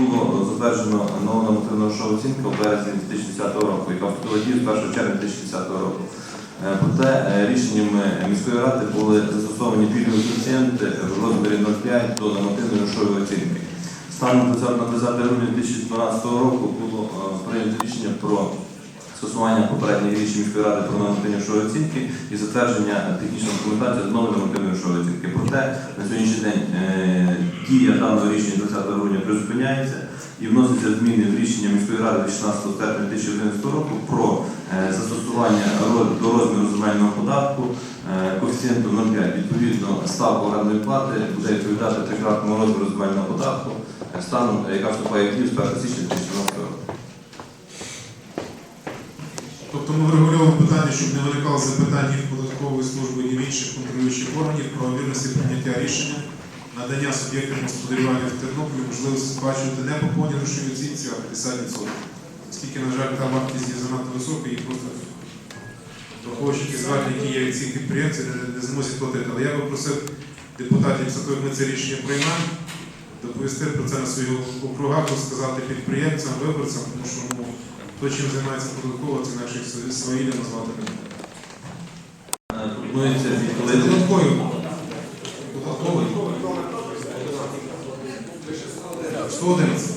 було затверджено нова нормативна грошова оцінка у березні 2010 року, яка вступила з 1 червня 2010 року. Е, Проте е, рішеннями міської ради були застосовані пільгові коефіцієнти в розмірі 0,5 до нормативної грошової оцінки. Станом на 20 грудня 2012 року було е, прийнято рішення про скасування попередніх рішень міської ради про нормативні грошові оцінки і затвердження технічної документації з нової нормативної грошової оцінки. Проте на сьогоднішній день дія даного рішення 20 грудня призупиняється і вносяться зміни в рішення міської ради 16 серпня 2011 року про е, застосування до розміру земельного податку е, коефіцієнту 0,5. Відповідно, ставка орендної плати буде відповідати трикратному розміру земельного податку е, станом, яка вступає в дію з 1 січня 2012 року. Тобто ми врегульовуємо питання, щоб не виникало в податкової служби, в інших контролюючих органів про вірності прийняття рішення, надання суб'єктам господарювання в Тернополі можливості сплачувати не по повній грошовій оцінці, а 50%. Оскільки, на жаль, та вартість є занадто висока, і просто враховуючи звернення, які є від цих підприємців, не, не змусять платити. Але я би просив депутатів, як ми це рішення приймаємо, доповісти про це на своїх округах, розказати підприємцям, виборцям, тому що ну, то, чим займається податкова, це інакше свавілля назвати не можна. Пропонується відхилити. додатковий. Додатковий. 111.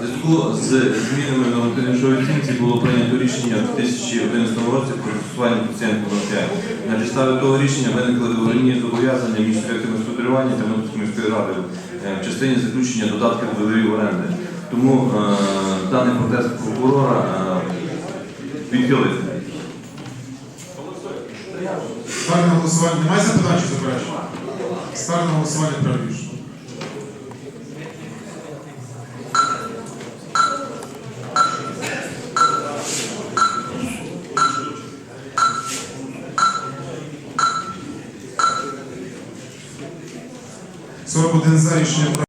В зв'язку з змінами нормативній грошовій оцінці було прийнято рішення в 2011 році про застосування коефіцієнту 0,5. На підставі того рішення виникли договірні зобов'язання між суб'єктами господарювання та міською радою е, в частині заключення додатків до договорів оренди. Тому е, даний протест прокурора е, відхилити. Ставлю на голосування. Немає запитань чи заперечень? Ставлю на голосування рішення. Сорок один за рішення.